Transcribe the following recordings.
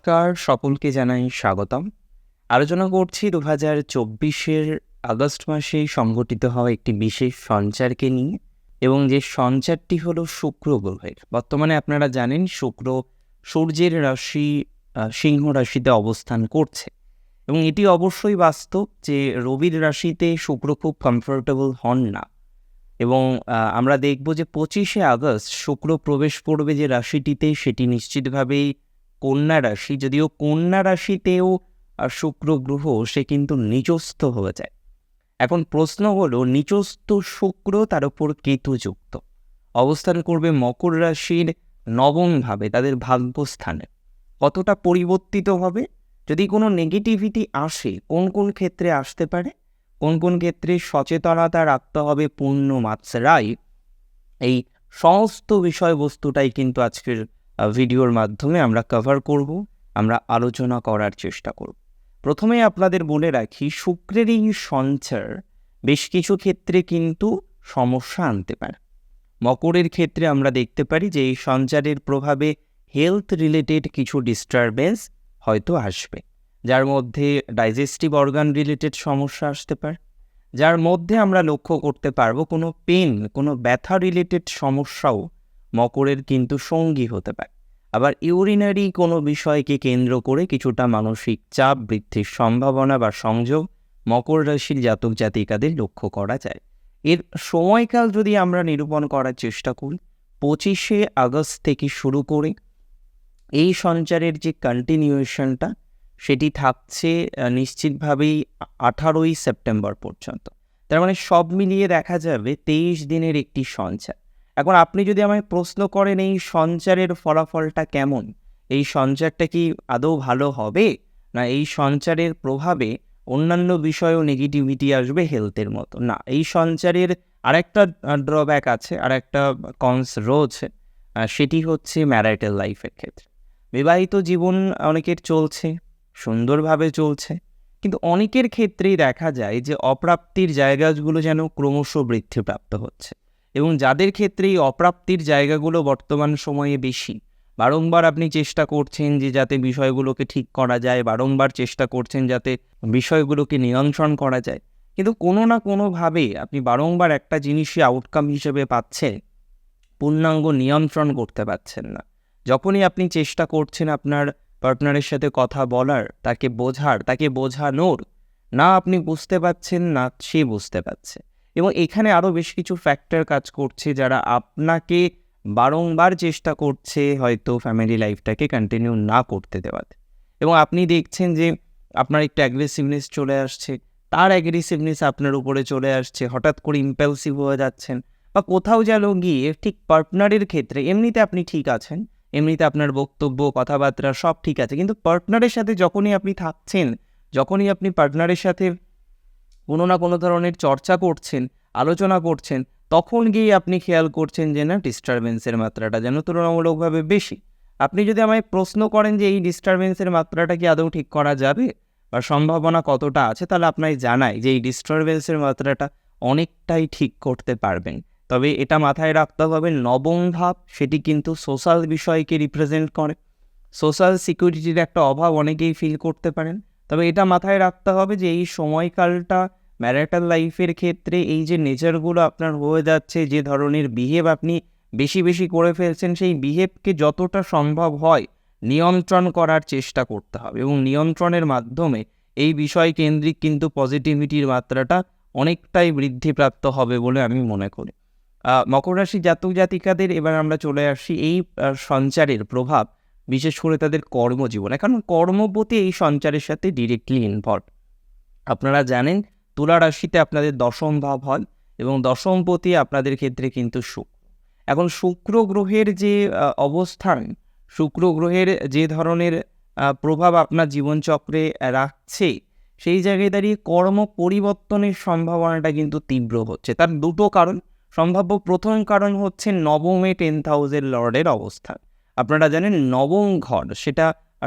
নমস্কার, সকলকে জানাই স্বাগতম। আলোচনা করছি দু হাজার চব্বিশের আগস্ট মাসে সংঘটিত হওয়া একটি বিশেষ সঞ্চারকে নিয়ে এবং যে সঞ্চারটি হলো শুক্র গ্রহের। বর্তমানে আপনারা জানেন শুক্র সূর্যের রাশি সিংহ রাশিতে অবস্থান করছে। এবং এটি অবশ্যই বাস্তব যে রবির রাশিতে শুক্র খুব কমফোর্টেবল হন না। এবং আমরা দেখব যে পঁচিশে আগস্ট শুক্র প্রবেশ করবে যে রাশিটিতে, সেটি নিশ্চিতভাবেই কন্যা রাশি, যদিও কন্যা রাশিতেও শুক্র গ্রহ, সে কিন্তু নিচস্থ হয়ে যায়। এখন প্রশ্ন হলো নিচস্থ শুক্র তার উপর কেতু যুক্ত? অবস্থান করবে মকর রাশির নবম ভাবে, তাদের ভাগ্যস্থানে। কতটা পরিবর্তিত হবে? যদি কোনো নেগেটিভিটি আসে, কোন কোন ক্ষেত্রে আসতে পারে? কোন কোন ক্ষেত্রে সচেতনতা রাখতে হবে পূর্ণ মাত্রায়? এই সমস্ত বিষয়বস্তুটাই কিন্তু আজকের ভিডিওর মাধ্যমে আমরা কভার করব, আমরা আলোচনা করার চেষ্টা করব। প্রথমে আপনাদের বলে রাখি শুক্রের এই সঞ্চার বেশ কিছু ক্ষেত্রে কিন্তু সমস্যা আনতে পারে। মকরের ক্ষেত্রে আমরা দেখতে পারি যে, এই সঞ্চারের প্রভাবে হেলথ রিলেটেড কিছু ডিস্টারবেন্স হয়তো আসবে, যার মধ্যে ডাইজেস্টিভ অর্গান রিলেটেড সমস্যা আসতে পারে। যার মধ্যে আমরা লক্ষ্য করতে পারব কোনো পেন কোনো ব্যথা রিলেটেড সমস্যাও মকরের কিন্তু সঙ্গী হতে পারে। আবার ইউরিনারি কোনো বিষয়কে কেন্দ্র করে কিছুটা মানসিক চাপ, বৃদ্ধির সম্ভাবনা বা সংযোগ মকর রাশির জাতক জাতিকাদের লক্ষ্য করা যায়। এর সময়কাল যদি আমরা নিরূপণ করার চেষ্টা করি, পঁচিশে আগস্ট থেকে শুরু করে এই সঞ্চারের যে কন্টিনিউয়েশনটা সেটি থাকছে নিশ্চিতভাবেই আঠারোই সেপ্টেম্বর পর্যন্ত। তার মানে সব মিলিয়ে দেখা যাবে তেইশ দিনের একটি সঞ্চার। এখন আপনি যদি আমায় প্রশ্ন করেন, এই সঞ্চারের ফলাফলটা কেমন? এই সঞ্চারটা কি আদৌ ভালো হবে? না, এই সঞ্চারের প্রভাবে অন্যান্য বিষয়েও নেগেটিভিটি আসবে হেলথের মতো? না, এই সঞ্চারের আরেকটা ড্রব্যাক আছে আর একটা কনস রয়েছে সেটি হচ্ছে ম্যারাইটাল লাইফের ক্ষেত্রে। বিবাহিত জীবন অনেকের চলছে, সুন্দরভাবে চলছে, কিন্তু অনেকের ক্ষেত্রেই দেখা যায় যে অপ্রাপ্তির জায়গাগুলো যেন ক্রমশ বৃদ্ধিপ্রাপ্ত হচ্ছে। এবং যাদের ক্ষেত্রে এই অপ্রাপ্তির জায়গাগুলো বর্তমান সময়ে বেশি, বারংবার আপনি চেষ্টা করছেন যে যাতে বিষয়গুলোকে ঠিক করা যায়, বারংবার চেষ্টা করছেন যাতে বিষয়গুলোকে নিয়ন্ত্রণ করা যায়। কিন্তু কোনো না কোনোভাবে আপনি বারংবার একটা জিনিসই আউটকাম হিসেবে পাচ্ছেন, পূর্ণাঙ্গ নিয়ন্ত্রণ করতে পারছেন না। যখনই আপনি চেষ্টা করছেন আপনার পার্টনারের সাথে কথা বলার, তাকে বোঝার, তাকে বোঝানোর, না আপনি বুঝতে পারছেন না সে বুঝতে পারছে। এবং এখানে আরও বেশ কিছু ফ্যাক্টর কাজ করছে যারা আপনাকে বারংবার চেষ্টা করছে হয়তো ফ্যামিলি লাইফটাকে কন্টিনিউ না করতে দেওয়াতে এবং আপনি দেখছেন যে আপনার একটু অ্যাগ্রেসিভনেস চলে আসছে, তার অ্যাগ্রেসিভনেস আপনার উপরে চলে আসছে, হঠাৎ করে ইম্পালসিভ হয়ে যাচ্ছেন বা কোথাও যেন গিয়ে ঠিক পার্টনারের ক্ষেত্রে এমনিতে আপনি ঠিক আছেন, এমনিতে আপনার বক্তব্য, কথাবার্তা সব ঠিক আছে, কিন্তু পার্টনারের সাথে যখনই আপনি থাকছেন, যখনই আপনি পার্টনারের সাথে কোনো না কোনো ধরনের চর্চা করছেন, আলোচনা করছেন, তখন গিয়ে আপনি খেয়াল করছেন যে না ডিস্টারবেন্সের মাত্রাটা যেন তুলনামূলকভাবে বেশি। আপনি যদি আমায় প্রশ্ন করেন যে এই ডিস্টারবেন্সের মাত্রাটা কি আদৌ ঠিক করা যাবে বা সম্ভাবনা কতটা আছে, তাহলে আপনাকে জানাই যে এই ডিস্টারবেন্সের মাত্রাটা অনেকটাই ঠিক করতে পারবেন। তবে এটা মাথায় রাখতে হবে, নবম ভাব সেটি কিন্তু সোশ্যাল বিষয়কে রিপ্রেজেন্ট করে। সোশ্যাল সিকিউরিটির একটা অভাব অনেকেই ফিল করতে পারেন। তবে এটা মাথায় রাখতে হবে যে এই সময়কালটা ম্যারিটাল লাইফের ক্ষেত্রে এই যে নেচারগুলো আপনার হয়ে যাচ্ছে, যে ধরনের বিহেভ আপনি বেশি বেশি করে ফেলছেন, সেই বিহেভকে যতটা সম্ভব হয় নিয়ন্ত্রণ করার চেষ্টা করতে হবে এবং নিয়ন্ত্রণের মাধ্যমে এই বিষয় কেন্দ্রিক কিন্তু পজিটিভিটির মাত্রাটা অনেকটাই বৃদ্ধিপ্রাপ্ত হবে বলে আমি মনে করি। মকর রাশি জাতক জাতিকাদের এবার আমরা চলে আসি এই সঞ্চারের প্রভাব, বিশেষ করে তাদের কর্মজীবনে। কারণ কর্মপতি এই সঞ্চারের সাথে ডিরেক্টলি ইনভলভ আপনারা জানেন তুলা রাশিতে আপনাদের দশম ভাব হয় এবং দশমপতি আপনাদের ক্ষেত্রে কিন্তু শুক্র। এখন শুক্র গ্রহের যে অবস্থান, শুক্র গ্রহের যে ধরনের প্রভাব আপনার জীবনচক্রে রাখছে, সেই জায়গায় দাঁড়িয়ে কর্ম পরিবর্তনের সম্ভাবনাটা কিন্তু তীব্র হচ্ছে। তার দুটো কারণ। সম্ভাব্য প্রথম কারণ হচ্ছে নবমে টেন্থ হাউসের লর্ডের অবস্থান। আপনারা জানেন নবম ঘর, সেটা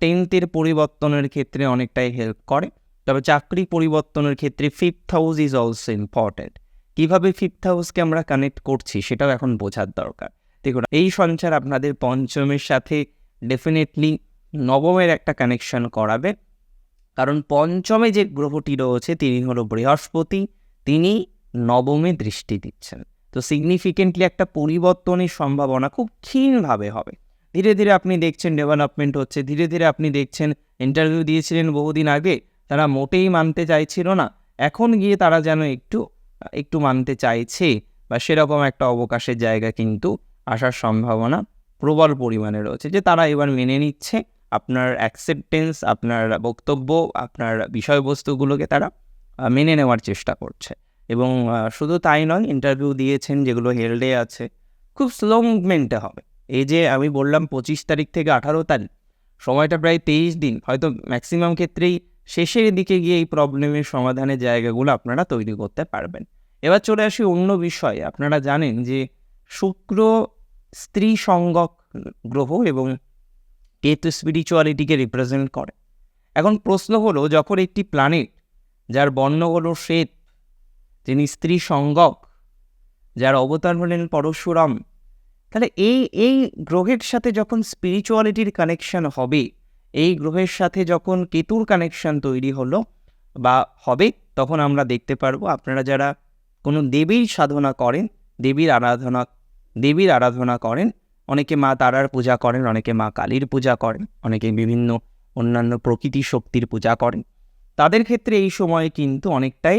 টেন্থের পরিবর্তনের ক্ষেত্রে অনেকটাই হেল্প করে। তবে চাকরি পরিবর্তনের ক্ষেত্রে fifth house is also important কীভাবে ফিফথ হাউসকে আমরা কানেক্ট করছি সেটাও এখন বোঝার দরকার। দেখুন, এই সঞ্চার আপনাদের পঞ্চমের সাথে ডেফিনেটলি নবমের একটা কানেকশন করাবে কারণ পঞ্চমে যে গ্রহটি রয়েছে, তিনি হলো বৃহস্পতি, তিনি নবমে দৃষ্টি দিচ্ছেন। তো সিগনিফিকেন্টলি একটা পরিবর্তনের সম্ভাবনা খুব ক্ষীণভাবে হবে। ধীরে ধীরে আপনি দেখছেন ডেভেলপমেন্ট হচ্ছে, ধীরে ধীরে আপনি দেখছেন ইন্টারভিউ দিয়েছিলেন বহুদিন আগে তারা মোটেই মানতে চাইছিল না। এখন গিয়ে তারা যেন একটু একটু মানতে চাইছে বা সেরকম একটা অবকাশের জায়গা কিন্তু আসার সম্ভাবনা প্রবল পরিমাণে রয়েছে যে তারা এবার মেনে নিচ্ছে আপনার অ্যাকসেপ্টেন্স আপনার বক্তব্য, আপনার বিষয়বস্তুগুলোকে তারা মেনে নেওয়ার চেষ্টা করছে। এবং শুধু তাই নয় ইন্টারভিউ দিয়েছেন যেগুলো হেলডে আছে, খুব স্লো মুভমেন্টে হবে। এই যে আমি বললাম পঁচিশ তারিখ থেকে আঠারো তারিখ, সময়টা প্রায় তেইশ দিন, হয়তো ম্যাক্সিমাম ক্ষেত্রেই শেষের দিকে গিয়ে এই প্রবলেমের সমাধানের জায়গাগুলো আপনারা তৈরি করতে পারবেন। এবার চলে আসি অন্য বিষয়ে। আপনারা জানেন যে শুক্র স্ত্রী সঙ্গক গ্রহ এবং কেতু স্পিরিচুয়ালিটিকে রিপ্রেজেন্ট করে। এখন প্রশ্ন হলো, যখন একটি প্ল্যানেট যার বর্ণ হলো শ্বেত, যিনি স্ত্রী সঙ্গক যার অবতার হলেন পরশুরাম, তাহলে এই এই গ্রহের সাথে যখন স্পিরিচুয়ালিটির কানেকশন হবে এই গ্রহের সাথে যখন কেতুর কানেকশন তৈরি হলো বা হবে, তখন আমরা দেখতে পারব আপনারা যারা কোনো দেবীর সাধনা করেন, দেবীর আরাধনা দেবীর আরাধনা করেন, অনেকে মা তারার পূজা করেন, অনেকে মা কালীর পূজা করেন, অনেকে বিভিন্ন অন্যান্য প্রকৃতি শক্তির পূজা করেন। তাদের ক্ষেত্রে এই সময় কিন্তু অনেকটাই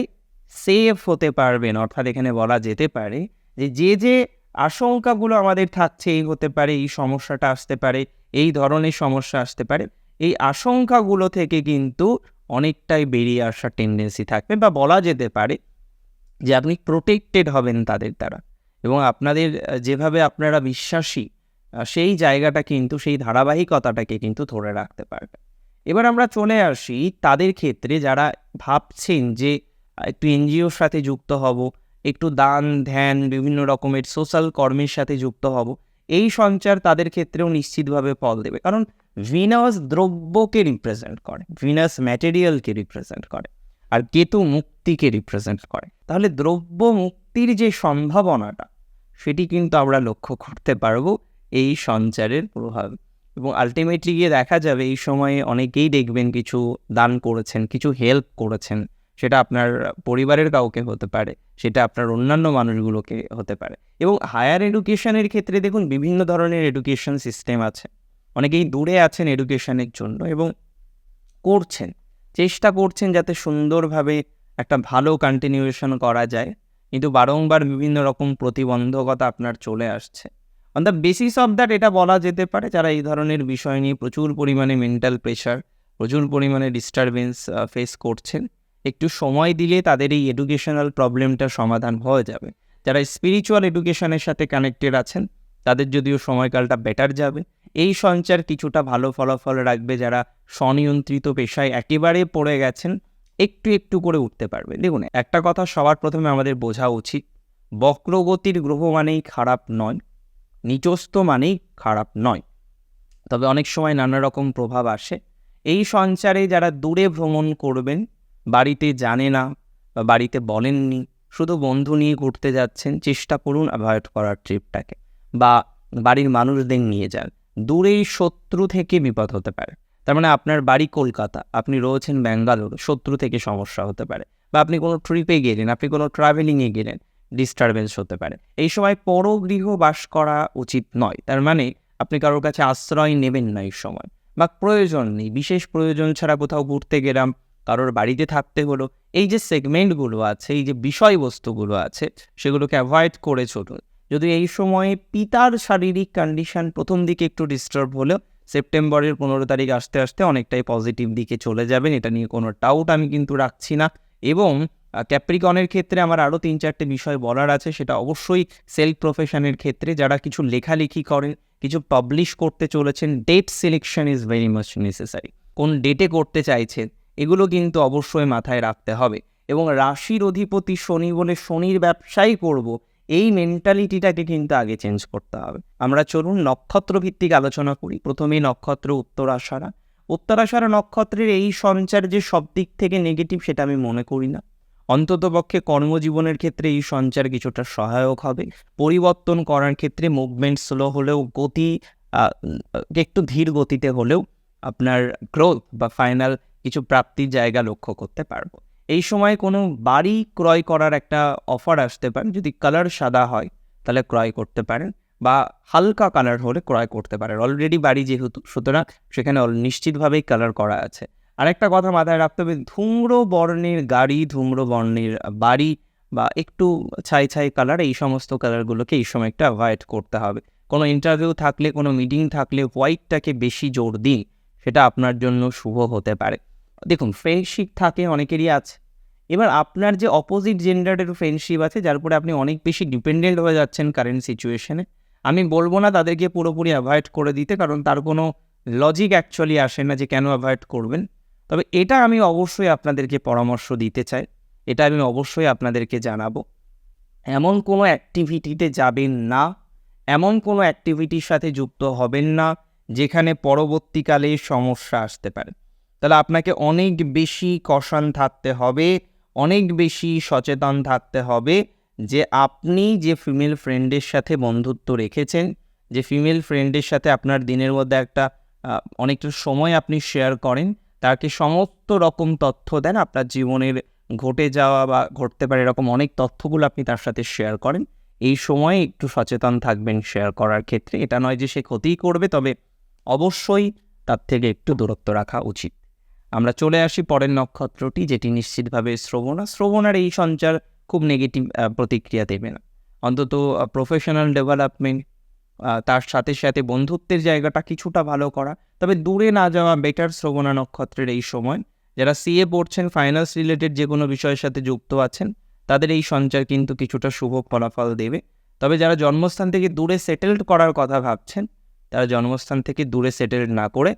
সেফ হতে পারবেন, অর্থাৎ এখানে বলা যেতে পারে যে যে যে আশঙ্কাগুলো আমাদের থাকছে, এই হতে পারে, এই সমস্যাটা আসতে পারে, এই ধরনের সমস্যা আসতে পারে এই আশঙ্কাগুলো থেকে কিন্তু অনেকটাই বেরিয়ে আসার টেন্ডেন্সি থাকবে বা বলা যেতে পারে যে আপনি প্রোটেক্টেড হবেন তাদের দ্বারা এবং আপনাদের, যেভাবে আপনারা বিশ্বাসী সেই জায়গাটা কিন্তু, সেই ধারাবাহিকতাটাকে কিন্তু ধরে রাখতে পারবে। এবার আমরা চলে আসি তাদের ক্ষেত্রে যারা ভাবছেন যে একটু এনজিওর সাথে যুক্ত হব, একটু দান ধ্যান বিভিন্ন রকমের সোশ্যাল কর্মের সাথে যুক্ত হব এই সঞ্চার তাদের ক্ষেত্রেও নিশ্চিতভাবে ফল দেবে। কারণ ভিনাস দ্রব্যকে রিপ্রেজেন্ট করে, ভিনাস ম্যাটেরিয়ালকে রিপ্রেজেন্ট করে, আর কেতু মুক্তিকে রিপ্রেজেন্ট করে। তাহলে দ্রব্য মুক্তির যে সম্ভাবনাটা, সেটি কিন্তু আমরা লক্ষ্য করতে পারব এই সঞ্চারের প্রভাব। এবং আলটিমেটলি গিয়ে দেখা যাবে, এই সময়ে অনেকেই দেখবেন কিছু দান করেছেন, কিছু হেল্প করেছেন। সেটা আপনার পরিবারের কাউকে হতে পারে, সেটা আপনার অন্যান্য মানুষগুলোকে হতে পারে। এবং হায়ার এডুকেশনের ক্ষেত্রে দেখুন, বিভিন্ন ধরনের এডুকেশন সিস্টেম আছে। অনেকেই দূরে আছেন এডুকেশনের জন্য এবং করছেন। চেষ্টা করছেন যাতে সুন্দরভাবে একটা ভালো কন্টিনিউয়েশন করা যায়। কিন্তু বারংবার বিভিন্ন রকম প্রতিবন্ধকতা আপনার চলে আসছে। On the basis of that এটা বলা যেতে পারে, যারা এই ধরনের বিষয় নিয়ে প্রচুর পরিমাণে মেন্টাল প্রেশার প্রচুর পরিমাণে ডিস্টারবেন্স ফেস করছেন। একটু সময় দিলে তাদের এই এডুকেশনাল প্রবলেমটা সমাধান হয়ে যাবে। যারা স্পিরিচুয়াল এডুকেশনের সাথে কানেক্টেড আছেন, তাদের যদিও সময়কালটা বেটার যাবে। এই সঞ্চার কিছুটা ভালো ফলাফল রাখবে যারা স্বনিয়ন্ত্রিত পেশায় একেবারে পড়ে গেছেন, একটু একটু করে উঠতে পারবে। দেখুন, একটা কথা সবার প্রথমে আমাদের বোঝা উচিত। বক্রগতির গ্রহ মানেই খারাপ নয়, নিচস্থ মানেই খারাপ নয়। তবে অনেক সময় নানা রকম প্রভাব আসে। এই সঞ্চারে যারা দূরে ভ্রমণ করবেন বাড়িতে জানে না বা বাড়িতে বলেননি, শুধু বন্ধু নিয়ে ঘুরতে যাচ্ছেন, চেষ্টা করুন অ্যাভয়েড করার ট্রিপটাকে বা বাড়ির মানুষদের নিয়ে যান। দূরেই শত্রু থেকে বিপদ হতে পারে। তার মানে আপনার বাড়ি কলকাতা, আপনি রয়েছেন ব্যাঙ্গালোর, শত্রু থেকে সমস্যা হতে পারে বা আপনি কোনো ট্রিপে গেলেন, আপনি কোনো ট্রাভেলিংয়ে গেলেন ডিস্টারবেন্স হতে পারে। এই সময় পরগৃহ বাস করা উচিত নয়। তার মানে আপনি কারোর কাছে আশ্রয় নেবেন না এই সময় বা প্রয়োজন নেই। বিশেষ প্রয়োজন ছাড়া কোথাও ঘুরতে গেলাম কারোর বাড়িতে থাকতে হলো, এই যে সেগমেন্টগুলো আছে, এই যে বিষয়বস্তুগুলো আছে, সেগুলোকে অ্যাভয়েড করে চলুন। যদি এই সময়ে পিতার শারীরিক কন্ডিশন প্রথম দিকে একটু ডিস্টার্ব হলেও সেপ্টেম্বরের পনেরো তারিখ আসতে আসতে অনেকটাই পজিটিভ দিকে চলে যাবেন, এটা নিয়ে কোনো ডাউট আমি কিন্তু রাখছি না। এবং ক্যাপ্রিকনের ক্ষেত্রে আমার আরও তিন চারটে বিষয় বলার আছে, সেটা অবশ্যই সেলফ প্রফেশনের ক্ষেত্রে যারা কিছু লেখালেখি করেন, কিছু পাবলিশ করতে চলেছেন date selection is very much necessary কোন ডেটে করতে চাইছেন এগুলো কিন্তু অবশ্যই মাথায় রাখতে হবে। এবং রাশির অধিপতি শনি বলে শনির ব্যবসাই করব, এই মেন্টালিটিটাকে কিন্তু আগে চেঞ্জ করতে হবে। আমরা চলুন নক্ষত্র ভিত্তিক আলোচনা করি। প্রথমেই নক্ষত্র উত্তরাষাঢ়া উত্তরাষাঢ়া নক্ষত্রের এই সঞ্চার যে সব দিক থেকে নেগেটিভ সেটা আমি মনে করি না। অন্ততপক্ষে কর্মজীবনের ক্ষেত্রে এই সঞ্চার কিছুটা সহায়ক হবে। পরিবর্তন করার ক্ষেত্রে মুভমেন্ট স্লো হলেও গতি একটু ধীর গতিতে হলেও আপনার গ্রোথ বা ফাইনাল কিছু প্রাপ্তির জায়গা লক্ষ্য করতে পারব। এই সময় কোনো বাড়ি ক্রয় করার একটা অফার আসতে পারে। যদি কালার সাদা হয়, তাহলে ক্রয় করতে পারেন বা হালকা কালার হলে ক্রয় করতে পারেন। অলরেডি বাড়ি যেহেতু, সুতরাং সেখানে নিশ্চিতভাবেই কালার করা আছে। আরেকটা কথা মাথায় রাখতে হবে, ধূম্র বর্ণের গাড়ি, ধূম্র বর্ণের বাড়ি বা একটু ছাই ছাই কালার এই সমস্ত কালারগুলোকে এই সময় একটা অ্যাভয়েড করতে হবে। কোনো ইন্টারভিউ থাকলে, কোনো মিটিং থাকলে হোয়াইটটাকে বেশি জোর দিন, সেটা আপনার জন্য শুভ হতে পারে। দেখুন ফ্রেন্ডশিপ থাকে অনেকেরই আছে। এবার আপনার যে অপোজিট জেন্ডারের ফ্রেন্ডশিপ আছে, যার উপরে আপনি অনেক বেশি ডিপেন্ডেন্ট হয়ে যাচ্ছেন কারেন্ট সিচুয়েশনে আমি বলব না তাদেরকে পুরোপুরি অ্যাভয়েড করে দিতে, কারণ তার কোনো লজিক অ্যাকচুয়ালি আসে না যে কেন অ্যাভয়েড করবেন। তবে এটা আমি অবশ্যই আপনাদেরকে পরামর্শ দিতে চাই, এটা আমি অবশ্যই আপনাদেরকে জানাব। এমন কোনো অ্যাক্টিভিটিতে যাবেন না, এমন কোনো অ্যাক্টিভিটির সাথে যুক্ত হবেন না, যেখানে পরবর্তীকালে সমস্যা আসতে পারে। তাহলে আপনাকে অনেক বেশি কষান থাকতে হবে, অনেক বেশি সচেতন থাকতে হবে যে আপনি যে ফিমেল ফ্রেন্ডের সাথে বন্ধুত্ব রেখেছেন, যে ফিমেল ফ্রেন্ডের সাথে আপনার দিনের মধ্যে একটা অনেকটা সময় আপনি শেয়ার করেন, তাকে সমস্ত রকম তথ্য দেন, আপনার জীবনের ঘটে যাওয়া বা ঘটতে পারে এরকম অনেক তথ্যগুলো আপনি তার সাথে শেয়ার করেন। এই সময়ে একটু সচেতন থাকবেন শেয়ার করার ক্ষেত্রে, এটা নয় যে সে ক্ষতিই করবে, তবে অবশ্যই তার থেকে একটু দূরত্ব রাখা উচিত। আমরা চলে আসি পরের নক্ষত্রটি, যেটি নিশ্চিতভাবে শ্রবণা শ্রবণার এই সঞ্চার খুব নেগেটিভ প্রতিক্রিয়া দেবে না। অন্তত প্রফেশনাল ডেভেলপমেন্ট তার সাথে সাথে বন্ধুত্বের জায়গাটা কিছুটা ভালো করা। তবে দূরে না যাওয়া বেটার শ্রবণা নক্ষত্রের এই সময়। যারা সিএ পড়ছেন ফাইন্যান্স রিলেটেড যে কোনো বিষয়ের সাথে যুক্ত আছেন, তাদের এই সঞ্চার কিন্তু কিছুটা শুভ ফলাফল দেবে। তবে যারা জন্মস্থান থেকে দূরে সেটেলড করার কথা ভাবছেন, তারা জন্মস্থান থেকে দূরে সেটেলড না করে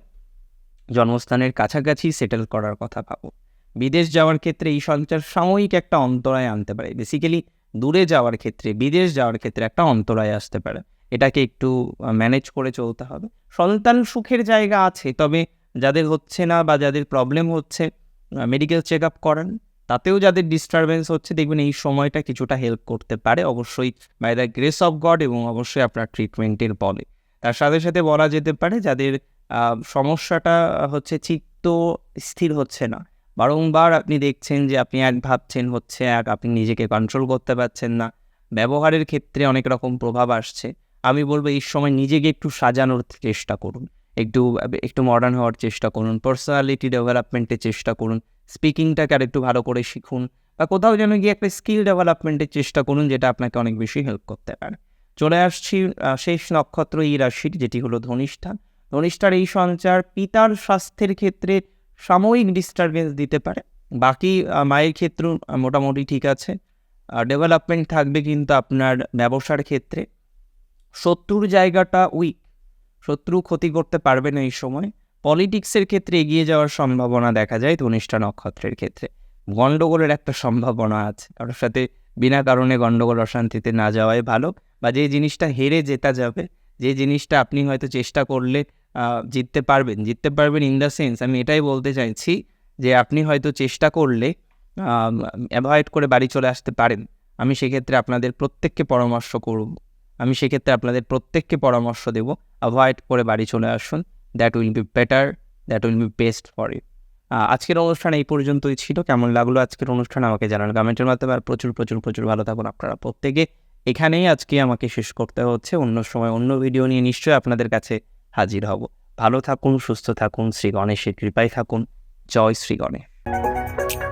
জন্মস্থানের কাছাকাছি সেটেল করার কথা ভাবো। বিদেশ যাওয়ার ক্ষেত্রে এই সঞ্চার সাময়িক একটা অন্তরায় আনতে পারে। বেসিক্যালি দূরে যাওয়ার ক্ষেত্রে, বিদেশ যাওয়ার ক্ষেত্রে একটা অন্তরায় আসতে পারে। এটাকে একটু ম্যানেজ করে চলতে হবে। সন্তান সুখের জায়গা আছে, তবে যাদের হচ্ছে না বা যাদের প্রবলেম হচ্ছে মেডিকেল চেক আপ করান। তাতেও যাদের ডিস্টারবেন্স হচ্ছে, দেখবেন এই সময়টা কিছুটা হেল্প করতে পারে, অবশ্যই by the grace of God এবং অবশ্যই আপনার ট্রিটমেন্টের বলে। তার সাথে সাথে বলা যেতে পারে, যাদের সমস্যাটা হচ্ছে চিত্ত স্থির হচ্ছে না। বারংবার আপনি দেখছেন যে আপনি এক ভাবছেন হচ্ছে এক, আপনি নিজেকে কন্ট্রোল করতে পারছেন না। ব্যবহারের ক্ষেত্রে অনেক রকম প্রভাব আসছে। আমি বলব এই সময় নিজেকে একটু সাজানোর চেষ্টা করুন। একটু একটু মডার্ন হওয়ার চেষ্টা করুন। পার্সোনালিটি ডেভেলপমেন্টের চেষ্টা করুন। স্পিকিংটাকে আর একটু ভালো করে শিখুন। বা কোথাও যেন গিয়ে একটা স্কিল ডেভেলপমেন্টের চেষ্টা করুন, যেটা আপনাকে অনেক বেশি হেল্প করতে পারে। চলে আসছি শেষ নক্ষত্র এই রাশির, যেটি হলো ধনিষ্ঠা ধনিষ্ঠার এই সঞ্চার পিতার স্বাস্থ্যের ক্ষেত্রে সাময়িক ডিস্টারবেন্স দিতে পারে। বাকি মায়ের ক্ষেত্রেও মোটামুটি ঠিক আছে। ডেভেলপমেন্ট থাকবে কিন্তু আপনার ব্যবসার ক্ষেত্রে। শত্রুর জায়গাটা উইক শত্রু ক্ষতি করতে পারবে না এই সময়। পলিটিক্সের ক্ষেত্রে এগিয়ে যাওয়ার সম্ভাবনা দেখা যায় ধনিষ্ঠা নক্ষত্রের ক্ষেত্রে। গণ্ডগোলের একটা সম্ভাবনা আছে। কারোর সাথে বিনা কারণে গণ্ডগোল অশান্তিতে না যাওয়াই ভালো। বা যে জিনিসটা হেরে জেতা যাবে, যে জিনিসটা আপনি হয়তো চেষ্টা করলে জিততে পারবেন জিততে পারবেন ইন দ্য সেন্স আমি এটাই বলতে চাইছি যে আপনি হয়তো চেষ্টা করলে অ্যাভয়েড করে বাড়ি চলে আসতে পারেন। আমি সেক্ষেত্রে আপনাদের প্রত্যেককে পরামর্শ করব। আমি সেক্ষেত্রে আপনাদের প্রত্যেককে পরামর্শ দেব। অ্যাভয়েড করে বাড়ি চলে আসুন। That will be better that will be best for you আজকের অনুষ্ঠান এই পর্যন্তই ছিল। কেমন লাগল আজকের অনুষ্ঠান আমাকে জানান কমেন্টের মাধ্যমে। আর প্রচুর প্রচুর প্রচুর ভালো থাকুন আপনারা প্রত্যেকে। এখানেই আজকে আমাকে শেষ করতে হচ্ছে। অন্য সময় অন্য ভিডিও নিয়ে নিশ্চয়ই আপনাদের কাছে হাজির হব। ভালো থাকুন সুস্থ থাকুন শ্রী গণেশের কৃপায় থাকুন। জয় শ্রী গণেশ।